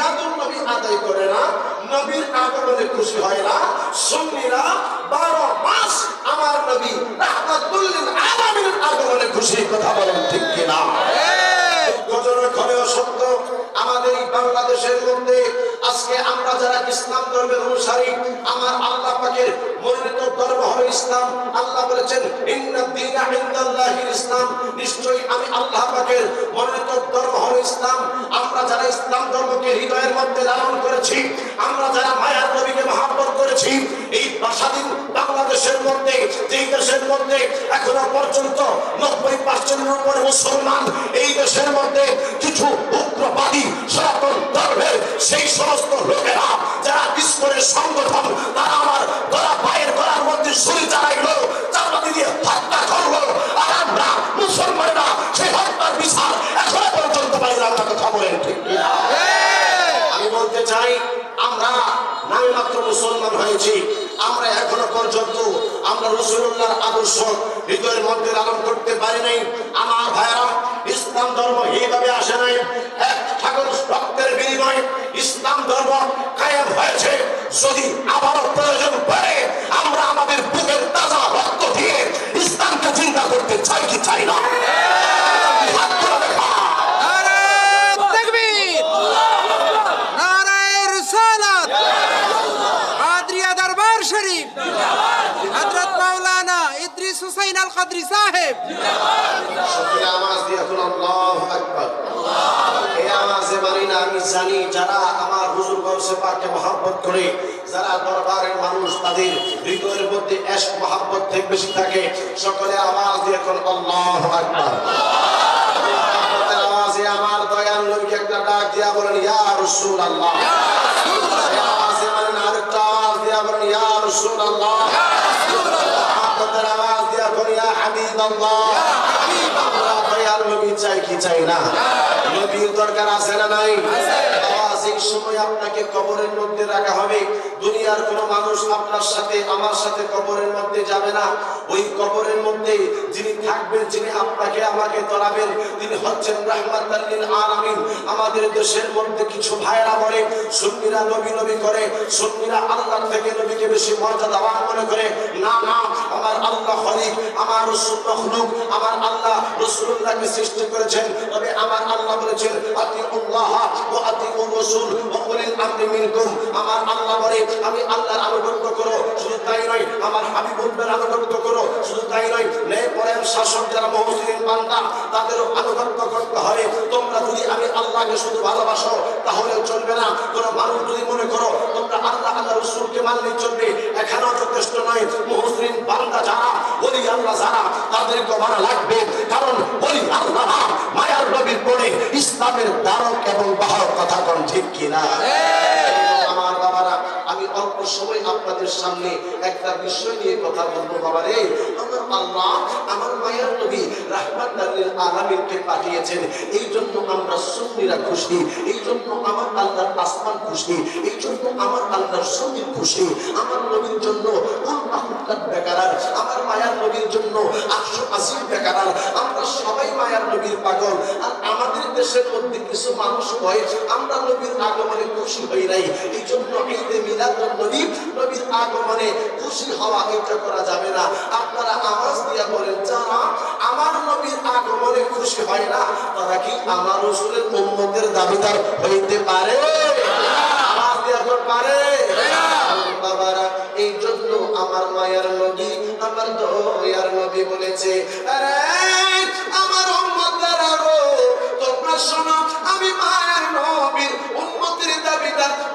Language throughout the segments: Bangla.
মিলাদুল নবী আদায় করে না, নবীর আগমনে খুশি হয় না। সুন্নিরা বারো মাস আমার নবী রাহমাতুল্লিল আলামিনের আগমনে খুশি, কথা বলেন ঠিক কিনা? এই বাংলাদেশের মধ্যে আজকে আমরা যারা ইসলাম অনুসারী, আমার আল্লাহ পাকের মনোনীত ধর্ম হলো ইসলাম। আল্লাহ বলেছেন নিশ্চয়ই আমি আল্লাহ পাকের মনোনীত ধর্ম যারা ইসলাম ধর্মকে হৃদয়ের মধ্যে লালন করেছি, আমরা যারা মায়ার নবীকে করেছি, এই স্বাধীন বাংলাদেশের মধ্যে, যেই দেশের মধ্যে এখনও পর্যন্ত নব্বই পার্সেন্টের উপরে মুসলমান, এই দেশের মধ্যে কিছু উগ্রবাদী সনাতন ধর্মের সেই সমস্ত লোকেরা হয়েছি আমরা এখনও পর্যন্ত আমরা রসুল্লাহর আদর্শ হৃদয়ের মধ্যে লালন করতে পারি নাই। আমার ভাইরা ইসলাম ধর্ম এইভাবে আসে নাই। হযরত মাওলানা ইদ্রিস হুসাইন আল কাদরি সাহেব আমার হুজুর গৌসে পাককে মহব্বত থেকে বেশি থাকে। সকলে আওয়াজ দিয়ে এখন আল্লাহু আকবার। আওয়াজে আমার দয়াল একটা ডাক দিয়া বলেন, ইয়া রাসূলুল্লাহ। রাসূলুল্লাহ। মহব্বতের আওয়াজ দিয়া বলেন ইয়া হাবিবাল্লাহ। আমরা দয়াল নবী চাই কি চাই না? নবীর দরকার আছে না নাই? এই সময় আপনাকে কবরের মধ্যে রাখা হবে। দুনিয়ার কোনো মানুষ আপনার সাথে, আমার সাথে কবরের মধ্যে যাবে না। ওই কবরের মধ্যে যিনি থাকবেন, যিনি আপনাকে আমাকে তলাবেন, তিনি হচ্ছেন রাহমাতাল লিল আলামিন। আমাদের দেশের মধ্যে কিছু ভাইরা বলে, সুন্নিরা নবী নবী করে, সুন্নিরা আল্লাহ থেকে নবীকে বেশি মর্যাদাবান মনে করে। না না, আমার আল্লাহ খলিক, আমার রসুল আমার আল্লাহ রসুল্লাহকে সৃষ্টি করেছেন। তবে আমার আল্লাহ বলেছেন যারা তাহলে চলবে না। কোন মানুষ যদি মনে করো, তোমরা আল্লাহ আল্লাহ রসুলকে যথেষ্ট নয় মহসিন বান্দা যারা, বলি আল্লাহ যারা, তাদেরকে মানা লাগবে। কারণ বলি আল্লাহ মায়ার নবীর পরে ইসলামের দ্বারক এবং বাহক কথা কোন ঠিক কিনা? আমার বাবারা আমি অল্প সময় আপনাদের সামনে একটা বিষয় নিয়ে কথা বলব বাবা রে আমার আল্লাহ আমার মায়ের নবী রাহমাত আলামিনকে পাঠিয়েছেন। এই জন্য আমরা সুন্নিরা খুশি এই জন্য আমার আল্লাহর আসমান খুশি এই জন্য আমার আল্লাহর সঙ্গী খুশি। আমার নবীর জন্য বেকারার? আমার মায়ার নবীর জন্য আটশো আশি বেকারার। আমরা সবাই মায়ার নবীর পাগল। আর আমাদের দেশের মধ্যে কিছু মানুষ কয় আমরা নবীর আগমনে খুশি হই নাই। এই জন্য ঈদে মিলাদুন নবী নবীর আগমনে খুশি হওয়া এটা করা যাবে না। আপনারা আওয়াজ দিয়া বলেন, যারা আমার নবীর আগমনে খুশি হয় না, তারা কি আমার রসুলের উম্মতের দাবিদার হইতে পারে? আওয়াজ দিয়া পারে। বাবারা, এই জন্য আমার মায়ের নবী, আমার দয়ার নবী বলেছে, আরে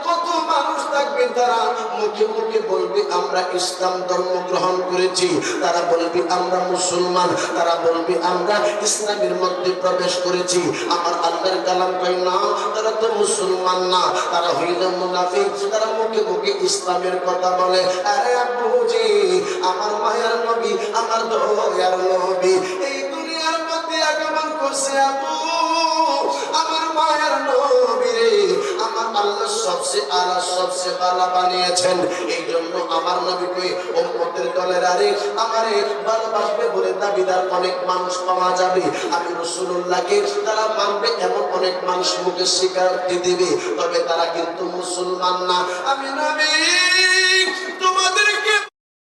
কত মানুষ থাকবে তারা মুখে মুখে বলবে, আমরা ইসলাম ধর্ম গ্রহণ করেছি। তারা বলবে, আমরা মুসলমান। তারা বলবে, আমরা ইসলামের মধ্যে প্রবেশ করেছি। আমার আল্লাহর কালাম কই না, তারা তো মুসলমান না। তারা হইল মুনাফিক। তারা মুখে মুখে ইসলামের কথা বলে, আরে আব্বুজি আমার মায়ের নবী, আমার দয়ার সবচেয়ে আলা সবচেয়ে বালা বানিয়েছেন। এই জন্য আমার নবীকে উম্মতের দলের আরে আমারে ভালোবাসবে বলে দাবিদার অনেক মানুষ পাওয়া যাবে। আমি রসুল্লাহকে তারা মানবে এমন অনেক মানুষ মুখে স্বীকারোক্তি দিবে, তবে তারা কিন্তু মুসলমান না। আমি নবী